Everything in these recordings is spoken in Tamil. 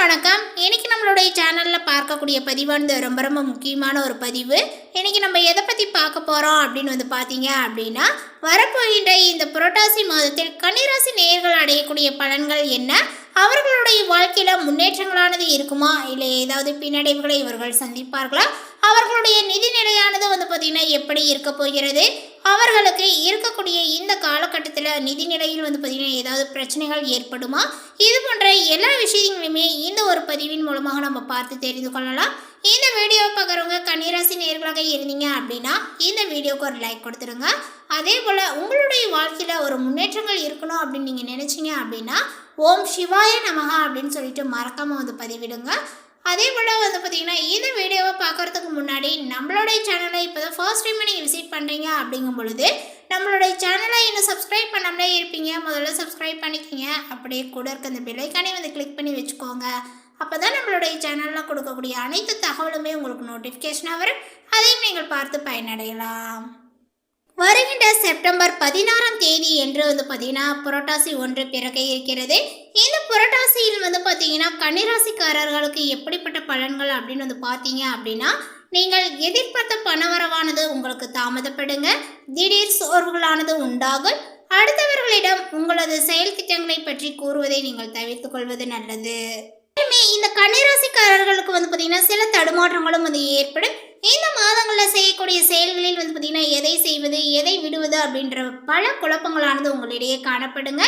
வணக்கம். இன்னைக்கு நம்மளுடைய சேனலில் பார்க்கக்கூடிய பதிவானது ரொம்ப ரொம்ப முக்கியமான ஒரு பதிவு. இன்றைக்கி நம்ம எதை பற்றி பார்க்க போகிறோம் அப்படின்னு வந்து பார்த்தீங்க அப்படின்னா வரப்போகின்ற இந்த புரட்டாசி மாதத்தில் கன்னிராசி நேயர்கள் அடையக்கூடிய பலன்கள் என்ன? அவர்களுடைய வாழ்க்கையில் முன்னேற்றங்களானது இருக்குமா? இல்லை ஏதாவது பின்னடைவுகளை இவர்கள் சந்திப்பார்களா? அவர்களுடைய நிதி நிலையானது வந்து பார்த்திங்கன்னா எப்படி இருக்க போகிறது? அவர்களுக்கு இருக்கக்கூடிய இந்த காலகட்டத்தில் நிதி நிலையில் வந்து பார்த்திங்கன்னா ஏதாவது பிரச்சனைகள் ஏற்படுமா? இது போன்ற எல்லா விஷயங்களையுமே இந்த ஒரு பதிவின் மூலமாக நம்ம பார்த்து தெரிந்து கொள்ளலாம். இந்த வீடியோவை பார்க்குறவங்க கன்னிராசி நேர்களாக இருந்தீங்க அப்படின்னா இந்த வீடியோக்கு ஒரு லைக் கொடுத்துருங்க. அதே போல் உங்களுடைய வாழ்க்கையில் ஒரு முன்னேற்றங்கள் இருக்கணும் அப்படின்னு நீங்கள் நினச்சிங்க அப்படின்னா ஓம் சிவாய நமகா அப்படின்னு சொல்லிட்டு மறக்காமல் வந்து பதிவிடுங்க. அதே போல் வந்து பார்த்தீங்கன்னா இந்த வீடியோவை பார்க்குறதுக்கு முன்னாடி நம்மளுடைய சேனலை இப்போ தான் ஃபர்ஸ்ட் டைம் நீங்கள் விசிட் பண்ணுறீங்க அப்படிங்கும் பொழுது நம்மளுடைய சேனலை இன்னும் சப்ஸ்கிரைப் பண்ணாமலே இருப்பீங்க. முதல்ல சப்ஸ்கிரைப் பண்ணிக்கோங்க. அப்படியே கூட இருக்க அந்த பெல்லைக்கானே வந்து கிளிக் பண்ணி வச்சுக்கோங்க. அப்போ தான் நம்மளுடைய சேனலில் கொடுக்கக்கூடிய அனைத்து தகவலுமே உங்களுக்கு நோட்டிஃபிகேஷனாக வரும். அதையும் நீங்கள் பார்த்து பயனடையலாம். வருகின்ற செப்டம்பர் பதினாறாம் தேதி என்று வந்து பார்த்தீங்கன்னா புரட்டாசி ஒன்று பிறக்க இருக்கிறது. இந்த புரட்டாசியில் வந்து பார்த்தீங்கன்னா கன்னிராசிக்காரர்களுக்கு எப்படிப்பட்ட பலன்கள் அப்படின்னு வந்து பார்த்தீங்க அப்படின்னா நீங்கள் எதிர்பார்த்த பணவரவானது உங்களுக்கு தாமதப்படுங்க. திடீர் சோர்வுகளானது உண்டாகும். அடுத்தவர்களிடம் உங்களது செயல் திட்டங்களை பற்றி கூறுவதை நீங்கள் தவிர்த்துக் கொள்வது நல்லது. இந்த கன்னிராசிக்காரர்களுக்கு வந்து பார்த்தீங்கன்னா சில தடுமாற்றங்களும் வந்து ஏற்படும். இந்த மாதங்களில் செய்யக்கூடிய செயல்களில் வந்து பார்த்தீங்கன்னா எதை செய்வது அப்படின்ற பல குழப்பங்களானது உங்களிடையே காணப்படுங்க.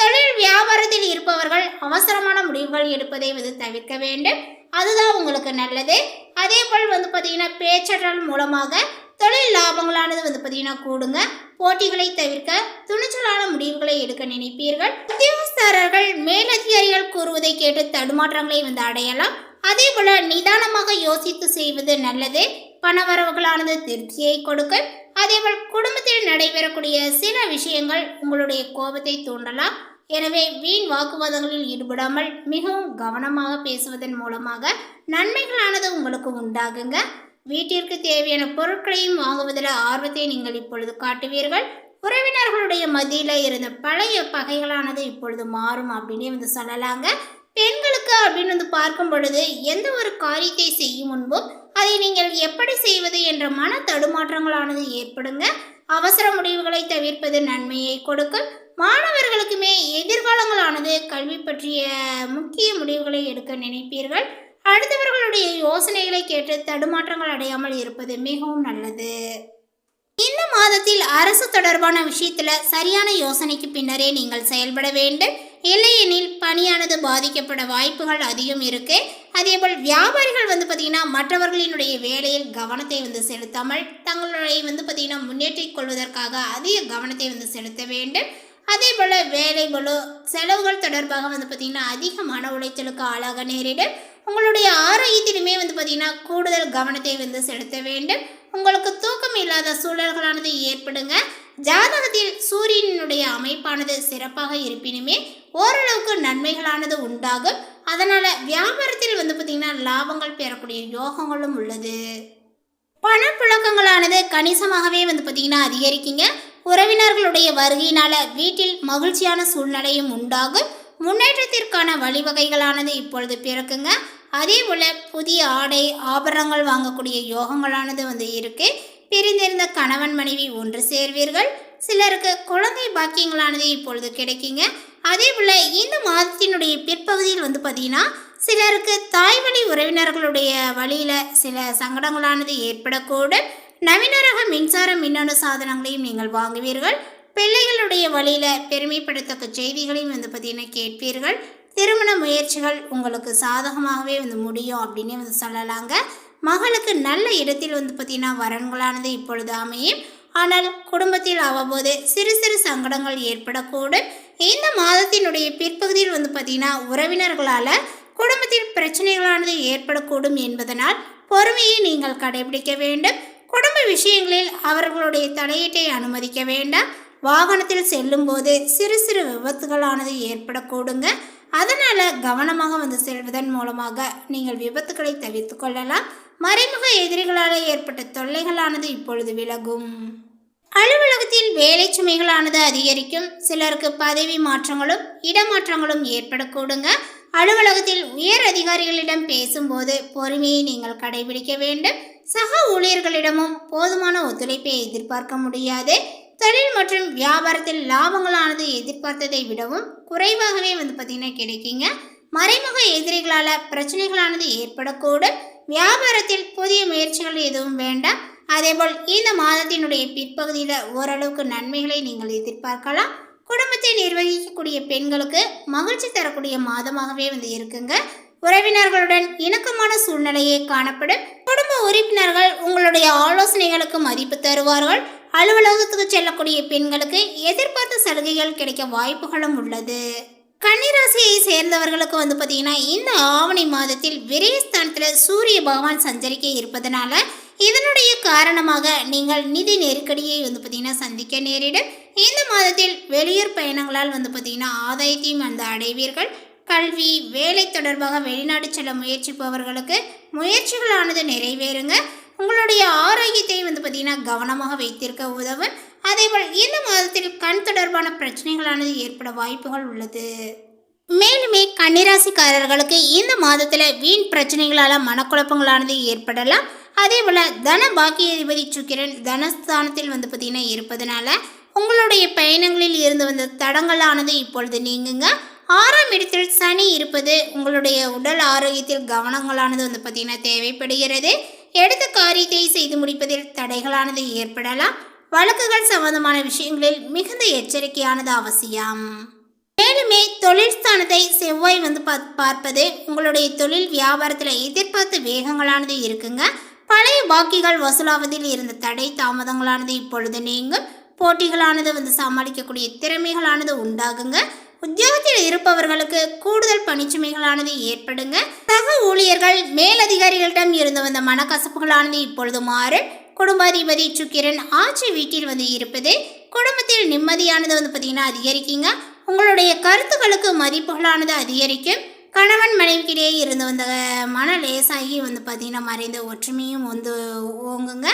தொழில் வியாபாரத்தில் இருப்பவர்கள் அவசரமான முடிவுகள் எடுப்பதை வந்து தவிர்க்க வேண்டும். அதுதான் உங்களுக்கு நல்லது. அதே போல் வந்து பார்த்தீங்கன்னா பேச்சற்றல் மூலமாக தொழில் லாபங்களானது வந்து பார்த்தீங்கன்னா கூடுங்க. போட்டிகளை தவிர்க்க துணிச்சலான முடிவுகளை எடுக்க நினைப்பீர்கள். உத்தியோகஸ்தாரர்கள் மேலதிகாரிகள் கூறுவதை கேட்டு தடுமாற்றங்களை வந்து அடையலாம். அதே போல நிதானமாக யோசித்து செய்வது நல்லது. பணவரவுகளானது திருப்தியை கொடுக்கும். அதேபோல் குடும்பத்தில் நடைபெறக்கூடிய சில விஷயங்கள் உங்களுடைய கோபத்தை தூண்டலாம். எனவே வீண் வாக்குவாதங்களில் ஈடுபடாமல் மிகவும் கவனமாக பேசுவதன் மூலமாக நன்மைகளானது உங்களுக்கு உண்டாகுங்க. வீட்டிற்கு தேவையான பொருட்களையும் வாங்குவதில் ஆர்வத்தை நீங்கள் இப்பொழுது காட்டுவீர்கள். உறவினர்களுடைய மத்தியில் இருந்த பழைய பகைகளானது இப்பொழுது மாறும் அப்படின்னு வந்து சொல்லலாங்க. பெண்களுக்கு அப்படின்னு வந்து பார்க்கும் பொழுது எந்த ஒரு காரியத்தை செய்யும் முன்பும் அதை நீங்கள் எப்படி செய்வது என்ற மன தடுமாற்றங்களானது ஏற்படுங்க. அவசர முடிவுகளை தவிர்ப்பது நன்மையை கொடுக்கும். மாணவர்களுக்குமே எதிர்காலங்களானது கல்வி பற்றிய முக்கிய முடிவுகளை எடுக்க நினைப்பீர்கள். அடுத்தவர்களுடைய யோசனைகளை கேட்டு தடுமாற்றங்கள் அடையாமல் இருப்பது மிகவும் நல்லது. இந்த மாதத்தில் அரசு தொடர்பான விஷயத்துல சரியான யோசனைக்கு பின்னரே நீங்கள் செயல்பட வேண்டும். இல்லையெனில் பணியானது பாதிக்கப்பட வாய்ப்புகள் அதிகம் இருக்கு. அதேபோல் வியாபாரிகள் வந்து பார்த்திங்கன்னா மற்றவர்களினுடைய வேலையில் கவனத்தை வந்து செலுத்தாமல் தங்களுடைய வந்து பார்த்திங்கன்னா முன்னேற்றிக் கொள்வதற்காக அதிக கவனத்தை வந்து செலுத்த வேண்டும். அதே போல் வேலை செலவுகள் தொடர்பாக வந்து பார்த்திங்கன்னா அதிக மன உளைச்சலுக்கு ஆளாக நேரிடும். உங்களுடைய ஆரோக்கியத்திலுமே வந்து பார்த்திங்கன்னா கூடுதல் கவனத்தை வந்து செலுத்த வேண்டும். உங்களுக்கு தூக்கம் இல்லாத சூழல்களானது ஏற்படுங்க. ஜாதகத்தில் சூரியனுடைய அமைப்பானது சிறப்பாக இருப்பினுமே ஓரளவுக்கு நன்மைகளானது உண்டாகும். அதனால் வியாபாரத்தில் வந்து பார்த்திங்கன்னா லாபங்கள் பெறக்கூடிய யோகங்களும் உள்ளது. பணப்புழக்கங்களானது கணிசமாகவே வந்து பார்த்திங்கன்னா அதிகரிக்குங்க. உறவினர்களுடைய வருகையினால வீட்டில் மகிழ்ச்சியான சூழ்நிலையும் உண்டாகும். முன்னேற்றத்திற்கான வழிவகைகளானது இப்பொழுது பிறக்குங்க. அதே போல் புதிய ஆடை ஆபரணங்கள் வாங்கக்கூடிய யோகங்களானது வந்து இருக்கு. பிரிந்திருந்த கணவன் மனைவி ஒன்று சேர்வீர்கள். சிலருக்கு குழந்தை பாக்கியங்களானது இப்பொழுது கிடைக்குங்க. அதே போல் இந்த மாதத்தினுடைய பிற்பகுதியில் வந்து பார்த்தீங்கன்னா சிலருக்கு தாய்வழி உறவினர்களுடைய வழியில் சில சங்கடங்களானது ஏற்படக்கூடும். நவீனரக மின்சார மின்னணு சாதனங்களையும் நீங்கள் வாங்குவீர்கள். பிள்ளைகளுடைய வழியில் பெருமைப்படத்தக்க செய்திகளையும் வந்து பார்த்தீங்கன்னா கேட்பீர்கள். திருமண முயற்சிகள் உங்களுக்கு சாதகமாகவே வந்து முடியும் அப்படின்னே வந்து சொல்லலாங்க. மகளுக்கு நல்ல இடத்தில் வந்து பார்த்திங்கன்னா வரன்களானது இப்பொழுது அமையும். ஆனால் குடும்பத்தில் அவ்வப்போது சிறு சிறு சங்கடங்கள் ஏற்படக்கூடும். இந்த மாதத்தினுடைய பிற்பகுதியில் வந்து பார்த்தீங்கன்னா உறவினர்களால் குடும்பத்தில் பிரச்சனைகளானது ஏற்படக்கூடும் என்பதனால் பொறுமையை நீங்கள் கடைபிடிக்க வேண்டும். குடும்ப விஷயங்களில் அவர்களுடைய தலையீட்டை அனுமதிக்க வேண்டாம். வாகனத்தில் செல்லும்போது சிறு சிறு விபத்துகளானது ஏற்படக்கூடுங்க. அதனால் கவனமாக வந்து செல்வதன் மூலமாக நீங்கள் விபத்துக்களை தவிர்த்து கொள்ளலாம். மறைமுக எதிரிகளால் ஏற்பட்ட தொல்லைகளானது இப்பொழுது விலகும். அலுவலகத்தில் வேலை சுமைகளானது அதிகரிக்கும். சிலருக்கு பதவி மாற்றங்களும் இடமாற்றங்களும் ஏற்படக்கூடுங்க. அலுவலகத்தில் உயர் அதிகாரிகளிடம் பேசும்போது பொறுமையை நீங்கள் கடைபிடிக்க வேண்டும். சக ஊழியர்களிடமும் போதுமான ஒத்துழைப்பை எதிர்பார்க்க முடியாது. தொழில் மற்றும் வியாபாரத்தில் லாபங்களானது எதிர்பார்த்ததை விடவும் குறைவாகவே வந்து பார்த்தீங்கன்னா கிடைக்குங்க. மறைமுக எதிரிகளால் பிரச்சனைகளானது ஏற்படக்கூடும். வியாபாரத்தில் புதிய முயற்சிகள் எதுவும் வேண்டாம். அதேபோல் இந்த மாதத்தினுடைய பிற்பகுதியில் ஓரளவுக்கு நன்மைகளை நீங்கள் எதிர்பார்க்கலாம். குடும்பத்தை நிர்வகிக்கக்கூடிய பெண்களுக்கு மகிழ்ச்சி தரக்கூடிய மாதமாகவே வந்து இருக்குங்க. உறவினர்களுடன் இணக்கமான சூழ்நிலையே காணப்படும். குடும்ப உறுப்பினர்கள் உங்களுடைய ஆலோசனைகளுக்கு மதிப்பு தருவார்கள். அலுவலகத்துக்கு செல்லக்கூடிய பெண்களுக்கு எதிர்பார்த்த சலுகைகள் கிடைக்க வாய்ப்புகளும் உள்ளது. கன்னிராசியை சேர்ந்தவர்களுக்கு வந்து பார்த்தீங்கன்னா இந்த ஆவணி மாதத்தில் விரயஸ்தானத்தில் சூரிய பகவான் சஞ்சரிக்க இருப்பதனால இதனுடைய காரணமாக நீங்கள் நிதி நெருக்கடியை வந்து பார்த்தீங்கன்னா சந்திக்க நேரிடும். இந்த மாதத்தில் வெளியூர் பயணங்களால் வந்து பார்த்தீங்கன்னா ஆதாயத்தையும் வந்து அடைவீர்கள். கல்வி வேலை தொடர்பாக வெளிநாடு செல்ல முயற்சிப்பவர்களுக்கு முயற்சிகளானது நிறைவேறுங்க. உங்களுடைய ஆரோக்கியத்தை வந்து பார்த்தீங்கன்னா கவனமாக வைத்திருக்க உதவும். அதேபோல் இந்த மாதத்தில் கண் தொடர்பான பிரச்சனைகளானது ஏற்பட வாய்ப்புகள் உள்ளது. மேலுமே கன்னிராசிக்காரர்களுக்கு இந்த மாதத்தில் வீண் பிரச்சனைகளால் மனக்குழப்பங்களானது ஏற்படலாம். அதே போல் தன பாக்கியாதிபதி சுக்கிரன் தனஸ்தானத்தில் வந்து பார்த்திங்கன்னா இருப்பதனால உங்களுடைய பயணங்களில் இருந்து வந்த தடங்களானது இப்பொழுது நீங்குங்க. ஆறாம் இடத்தில் சனி இருப்பது உங்களுடைய உடல் ஆரோக்கியத்தில் கவனங்களானது வந்து பார்த்தீங்கன்னா தேவைப்படுகிறது. எடுத்த காரியத்தை செய்து முடிப்பதில் தடைகளானது ஏற்படலாம். வழக்குகள் சம்பந்தமான விஷயங்களில் மிகுந்த எச்சரிக்கையானது அவசியம். மேலுமே தொழில் ஸ்தானத்தை செவ்வாய் வந்து பார்ப்பது உங்களுடைய தொழில் வியாபாரத்தில் எதிர்பார்த்த வேகங்களானது இருக்குங்க. பழைய பாக்கிகள் வசூலாவதில் இருந்த தடை தாமதங்களானது இப்பொழுது நீங்கும். போட்டிகளானது வந்து சமாளிக்கக்கூடிய திறமைகளானது உண்டாகுங்க. உத்தியோகத்தில் இருப்பவர்களுக்கு கூடுதல் பணிச்சுமைகளானது ஏற்படுங்க. சக ஊழியர்கள் மேலதிகாரிகளிடம் இருந்து வந்த மனக்கசப்புகளானது இப்பொழுது மாறு குடும்பாதிபதி சுக்கிரன் ஆட்சி வீட்டில் வந்து இருப்பது குடும்பத்தில் நிம்மதியானது வந்து பார்த்தீங்கன்னா அதிகரிக்குங்க. உங்களுடைய கருத்துக்களுக்கு மதிப்புகளானது அதிகரிக்கும். கணவன் மனைவிக்கிடையே இருந்து வந்த மன லேசாகி வந்து பார்த்தீங்கன்னா மறைந்த ஒற்றுமையும் வந்து ஓங்குங்க.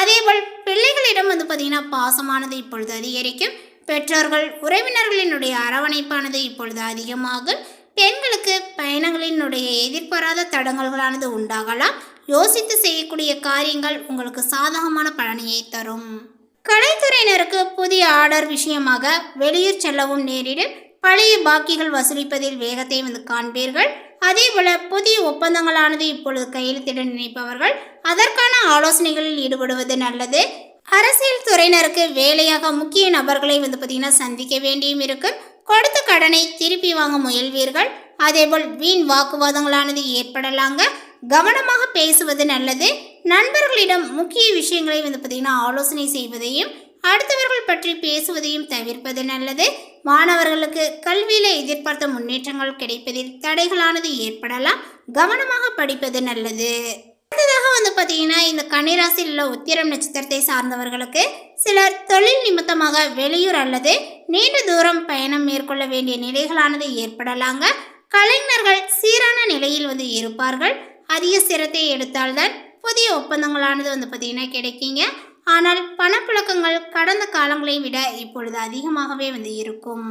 அதேபோல் பிள்ளைகளிடம் வந்து பார்த்தீங்கன்னா பாசமானது இப்பொழுது அதிகரிக்கும். பெற்றோர்கள் உறவினர்களினுடைய அரவணைப்பானது இப்பொழுது அதிகமாகும் பெண்களுக்கு பயணங்களினுடைய எதிர்பாராத தடங்கல்களானது உண்டாகலாம். யோசித்து செய்யக்கூடிய காரியங்கள் உங்களுக்கு சாதகமான பலனையை தரும். கலைத்துறையினருக்கு புதிய ஆர்டர் விஷயமாக வெளியூர் செல்லவும் நேரிடும். பழைய பாக்கிகள் வசூலிப்பதில் வேகத்தை வந்து காண்பீர்கள். அதேபோல புதிய ஒப்பந்தங்களானது இப்பொழுது கையெழுத்திட நினைப்பவர்கள் அதற்கான ஆலோசனைகளில் ஈடுபடுவது நல்லது. அரசியல் துறையினருக்கு வேலையாக முக்கிய நபர்களை வந்து பார்த்தீங்கன்னா சந்திக்க வேண்டியும் இருக்குது கொடுத்த கடனை திருப்பி வாங்க முயல்வீர்கள். அதேபோல் வீண் வாக்குவாதங்களானது ஏற்படலாங்க. கவனமாக பேசுவது நல்லது. நண்பர்களிடம் முக்கிய விஷயங்களை வந்து பார்த்தீங்கன்னா ஆலோசனை செய்வதையும் அடுத்தவர்கள் பற்றி பேசுவதையும் தவிர்ப்பது நல்லது. மாணவர்களுக்கு கல்வியில எதிர்பார்த்த முன்னேற்றங்கள் கிடைப்பதில் தடைகளானது ஏற்படலாம். கவனமாக படிப்பது நல்லது. அடுத்ததாக வந்து பார்த்தீங்கன்னா இந்த கன்னிராசியில் உள்ள உத்திரம் நட்சத்திரத்தை சார்ந்தவர்களுக்கு சிலர் தொழில் நிமித்தமாக வெளியூர் அல்லது நீண்ட தூரம் பயணம் மேற்கொள்ள வேண்டிய நிலைகளானது ஏற்படலாங்க. கலைஞர்கள் சீரான நிலையில் வந்து இருப்பார்கள். அதிக சிரத்தை எடுத்தால்தான் புதிய ஒப்பந்தங்களானது வந்து பார்த்தீங்கன்னா கிடைக்குங்க. ஆனால் பணப்புழக்கங்கள் கடந்த காலங்களை விட இப்பொழுது அதிகமாகவே வந்து இருக்கும்.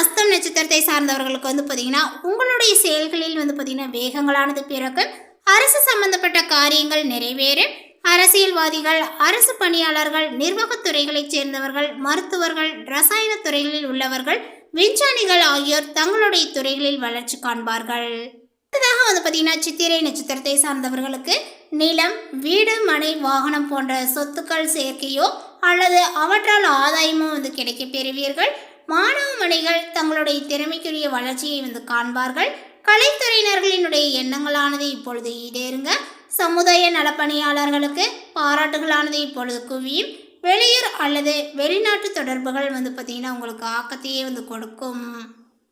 அஸ்தம் நட்சத்திரத்தை சார்ந்தவர்களுக்கு வந்து பார்த்தீங்கன்னா உங்களுடைய செயல்களில் வந்து பார்த்தீங்கன்னா வேகங்களானது பிறக்கும். அரசு சம்பந்தப்பட்ட காரியங்கள் நிறைவேறும் அரசியல்வாதிகள் அரசு பணியாளர்கள் நிர்வாகத்துறைகளைச் சேர்ந்தவர்கள் மருத்துவர்கள் ரசாயன துறைகளில் உள்ளவர்கள் விஞ்ஞானிகள் ஆகியோர் தங்களுடைய துறைகளில் வளர்ச்சி காண்பார்கள். அடுத்ததாக வந்து பார்த்தீங்கன்னா சித்திரை நட்சத்திரத்தை சார்ந்தவர்களுக்கு நிலம் வீடு மனை வாகனம் போன்ற சொத்துக்கள் சேர்க்கையோ அல்லது அவற்றால் ஆதாயமோ வந்து கிடைக்கப் பெறுவீர்கள். மாணவ மணிகள் தங்களுடைய திறமைக்குரிய வளர்ச்சியை வந்து காண்பார்கள். கலைத்துறையினர்களினுடைய எண்ணங்களானது இப்பொழுது ஈடேறுங்க. சமுதாய நலப்பணியாளர்களுக்கு பாராட்டுகளானது இப்பொழுது குவியும். வெளியூர் அல்லது வெளிநாட்டு தொடர்புகள் வந்து பார்த்திங்கன்னா உங்களுக்கு ஆக்கத்தையே வந்து கொடுக்கும்.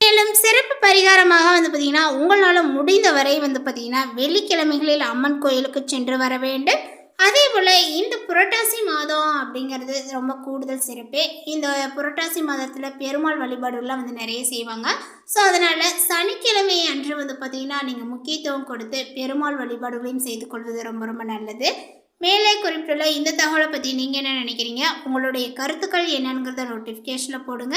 மேலும் சிறப்பு பரிகாரமாக வந்து பார்த்தீங்கன்னா உங்களால் முடிந்தவரை வந்து பார்த்தீங்கன்னா வெள்ளிக்கிழமைகளில் அம்மன் கோயிலுக்கு சென்று வர வேண்டும். அதே போல் இந்த புரட்டாசி மாதம் அப்படிங்கிறது ரொம்ப கூடுதல் சிறப்பு. இந்த புரட்டாசி மாதத்தில் பெருமாள் வழிபாடுகள்லாம் வந்து நிறைய செய்வாங்க. ஸோ அதனால் சனிக்கிழமை அன்று வந்து பார்த்திங்கன்னா நீங்கள் முக்கியத்துவம் கொடுத்து பெருமாள் வழிபாடுகளையும் செய்து கொள்வது ரொம்ப ரொம்ப நல்லது. மேலே குறிப்பிட்டுள்ள இந்த தகவலை பற்றி நீங்கள் என்ன நினைக்கிறீங்க? உங்களுடைய கருத்துக்கள் என்னங்கிறத நோட்டிஃபிகேஷனில் போடுங்க.